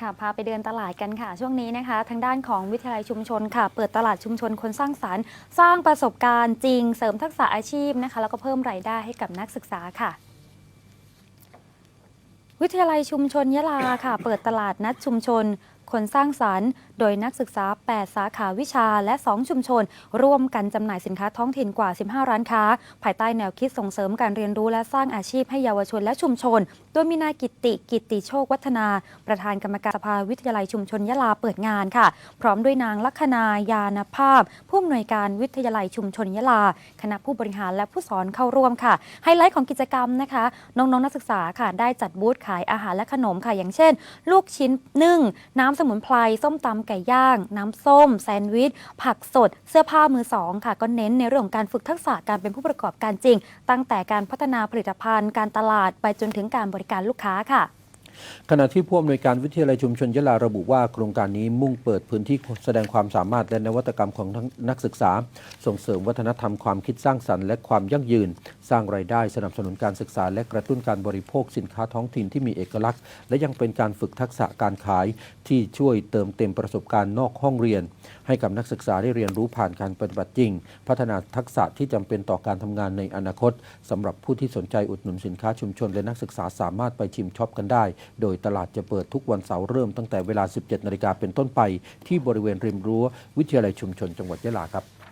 ค่ะพาไปเดินตลาดกันค่ะ ช่วงนี้นะคะ ทางด้านของวิทยาลัยชุมชนค่ะ เปิดตลาดชุมชนคนสร้างสารรค์ สร้างประสบการณ์จริงเสริมทักษะอาชีพนะคะ แล้วก็เพิ่มรายได้ให้กับนักศึกษาค่ะวิทยาลัยชุมชนยะลาค่ะ เปิดตลาดนัดชุมชน คนสร้างสรรค์ โดยนักศึกษา 8 สาขาวิชาและ 2 ชุมชน ร่วมกันจำหน่ายสินค้าท้องถิ่นกว่า 15 ร้านค้า ภายใต้แนวคิดส่งเสริมการเรียนรู้และสร้างอาชีพให้เยาวชนและชุมชน โดยมีนายกิติกิตติโชควัฒนา ประธานกรรมการสภาวิทยาลัยชุมชนยะลาเปิดงานค่ะ พร้อมด้วยนางลัคนายานภาพ ผู้อำนวยการวิทยาลัยชุมชนยะลา คณะผู้บริหารและผู้สอนเข้าร่วมค่ะ ไฮไลท์ของกิจกรรมนะคะ น้องๆนักศึกษาค่ะได้จัดบูธขายอาหารและขนมค่ะอย่างเช่น ลูกชิ้นนึ่งน้ำสมุนไพรส้มตำไก่ย่าง น้ำส้ม แซนด์วิช ผักสด เสื้อผ้ามือสองค่ะ ก็เน้นในเรื่องของการฝึกทักษะการเป็นผู้ประกอบการจริง ตั้งแต่การพัฒนาผลิตภัณฑ์ การตลาดไปจนถึงการบริการลูกค้าค่ะ ขณะที่ผู้อำนวยการวิทยาลัยชุมชนยะลาระบุว่าโครงการนี้มุ่งเปิดพื้นที่แสดงความสามารถและนวัตกรรมของทั้งนักศึกษา ส่งเสริมวัฒนธรรมความคิดสร้างสรรค์และความยั่งยืน สร้างรายได้สนับสนุนการศึกษา และกระตุ้นการบริโภคสินค้าท้องถิ่นที่มีเอกลักษณ์ และยังเป็นการฝึกทักษะการขาย ที่ช่วยเติมเต็มประสบการณ์นอกห้องเรียน ให้กับนักศึกษาได้เรียนรู้ผ่านการปฏิบัติจริง พัฒนาทักษะที่จำเป็นต่อการทำงานในอนาคตสำหรับผู้ที่สนใจอุดหนุนสินค้าชุมชน และนักศึกษาสามารถไปชิมช็อปกันได้โดยตลาดจะเปิดทุกวันเสาร์เริ่มตั้งแต่เวลา 17 นาฬิกาเป็นต้นไป ที่บริเวณริมรั้ววิทยาลัยชุมชนจังหวัดยะลาครับ